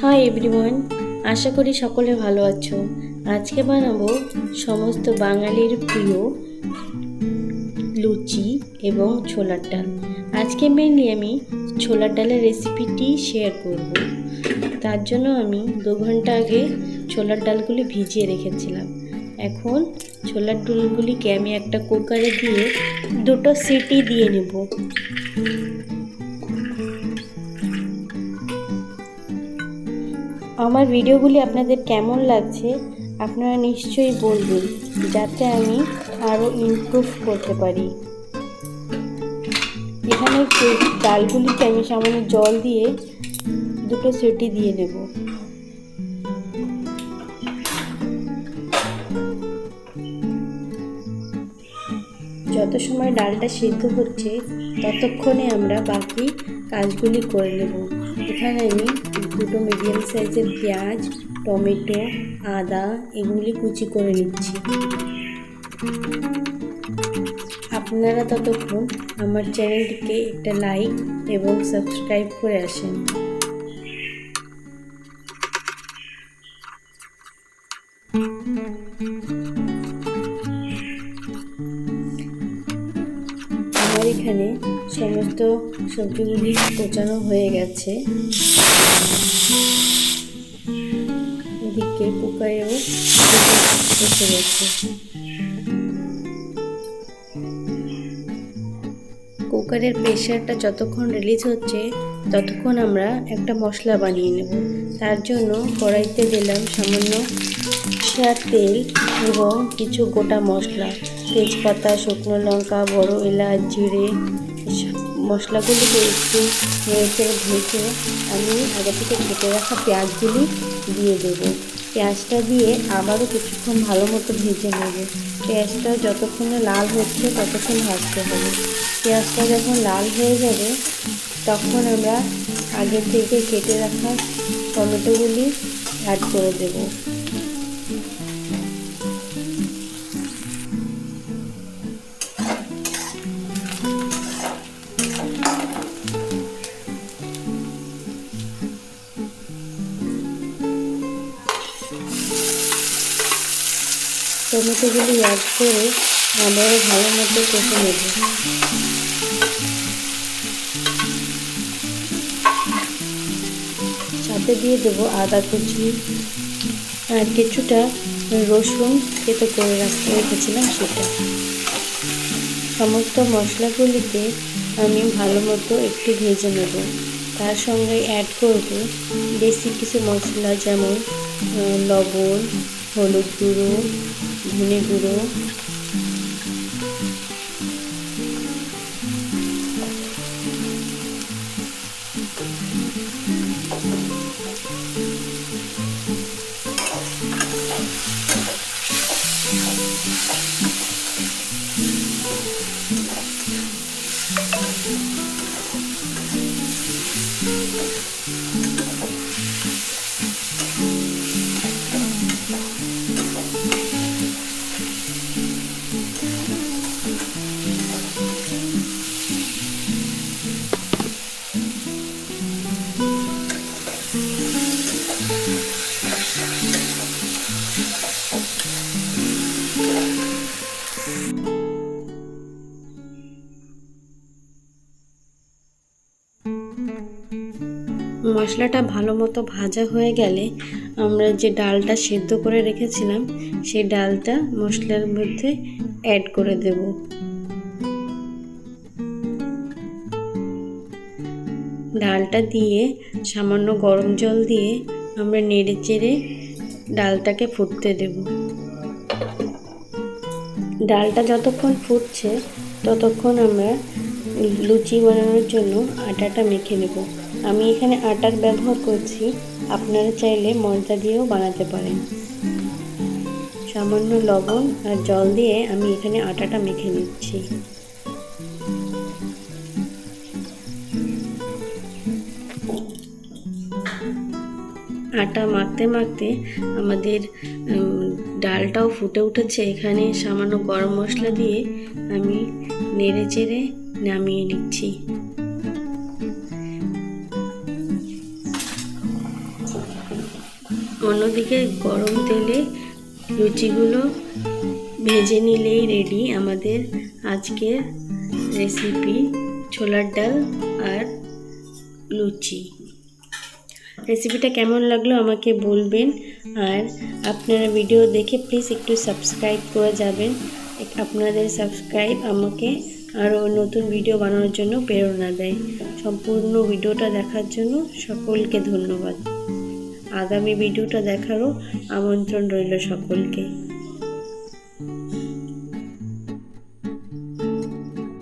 Hi everyone আশা করি সকলে ভালো আছো। আজকে বানাবো সমস্ত বাঙালির প্রিয় লুচি এবং ছোলার ডাল। আজকে মেনলি আমি ছোলার ডালের রেসিপিটি শেয়ার করব। তার জন্য আমি দু ঘণ্টা আগে ছোলার ডালগুলি ভিজিয়ে রেখেছিলাম। এখন ছোলার ডালগুলিকে আমি একটা কুকারে দিয়ে দুটো সিটি দিয়ে নেব। আমার ভিডিওগুলি আপনাদের কেমন লাগছে, আপনারা নিশ্চয়ই বলবেন, যাতে আমি আরও ইমপ্রুভ করতে পারি। এখানে ডালগুলিকে আমি সামান্য জল দিয়ে দুটো সিটি দিয়ে নেব যত সময় ডালটা সিদ্ধ হচ্ছে, ততক্ষণে আমরা বাকি কাজগুলি করে নেব। এখানে আমি দুটো মিডিয়াম সাইজের পেঁয়াজ, টমেটো, আদা এগুলি কুচি করে নিচ্ছি। আপনারা ততক্ষণ আমার চ্যানেলটিকে একটা লাইক এবং সাবস্ক্রাইব করে আসেন। আমার এখানে সমস্ত সবজিগুলি কোচানো হয়ে গেছে। এদিকে কুকারেও এসে গেছে। কুকারের প্রেশারটা যতক্ষণ রিলিজ হচ্ছে, ততক্ষণ আমরা একটা মশলা বানিয়ে নেব। তার জন্য কড়াইতে দিলাম সামান্য সার তেল এবং কিছু গোটা মশলা। তেজপাতা, শুকনো লঙ্কা, বড় এলাচ, জিরে মশলাগুলিকে একটু নেড়ে ভেজে আমি আগে থেকে কেটে রাখা পেঁয়াজগুলি দিয়ে দেবো। পেঁয়াজটা দিয়ে আবারও কিছুক্ষণ ভালো মতো ভেজে নেব। পেঁয়াজটা যতক্ষণে লাল হচ্ছে ততক্ষণ ভাজতে হবে। পেঁয়াজটা যখন লাল হয়ে যাবে, তখন আমরা আগে থেকে কেটে রাখা টমেটোগুলি অ্যাড করে দেবো। টমেটোগুলি অ্যাড করে আবারও ভালো মতো কষে নেব। সাথে দিয়ে দেবো আদা কুচি আর কিছুটা রসুন কেটে করে রাখতে রেখেছিলাম সেটা। সমস্ত মশলাগুলিকে আমি ভালো মতো একটু ভেজে নেব। তার সঙ্গে অ্যাড করব বেশি কিছু মশলা যেমন লবণ হলুদ গুঁড়ো ধনে গুঁড়ো মশলাটা ভালো মতো ভাজা হয়ে গেলে আমরা যে ডালটা সেদ্ধ করে রেখেছিলাম, সেই ডালটা মশলার মধ্যে অ্যাড করে দেব। ডালটা দিয়ে সামান্য গরম জল দিয়ে আমরা নেড়ে চেড়ে ডালটাকে ফুটতে দেব। ডালটা যতক্ষণ ফুটছে, ততক্ষণ আমরা লুচি বানানোর জন্য আটাটা মেখে নেব। আমি এখানে আটার ব্যবহার করছি। আপনারা চাইলে ময়দা দিয়েও বানাতে পারেন। সামান্য লবণ আর জল দিয়ে আমি এখানে আটাটা মেখে নিচ্ছি। আটা মাখতে মাখতে আমাদের ডালটাও ফুটে উঠেছে। এখানে সামান্য গরম মশলা দিয়ে আমি নেড়ে চেড়ে নামিয়ে নিচ্ছি। অন্যদিকে গরম তেলে লুচিগুলো ভেজে নিলেই রেডি আমাদের আজকের রেসিপি ছোলার ডাল আর লুচি। রেসিপিটা কেমন লাগল আমাকে বলবেন। আর আপনারা ভিডিও দেখে প্লিজ একটু সাবস্ক্রাইব করে যাবেন। আপনাদের সাবস্ক্রাইব আমাকে আরও নতুন ভিডিও বানানোর জন্য প্রেরণা দেয়। সম্পূর্ণ ভিডিওটা দেখার জন্য সকলকে ধন্যবাদ। আগামী ভিডিওটা দেখারও আমন্ত্রণ রইল সকলকে।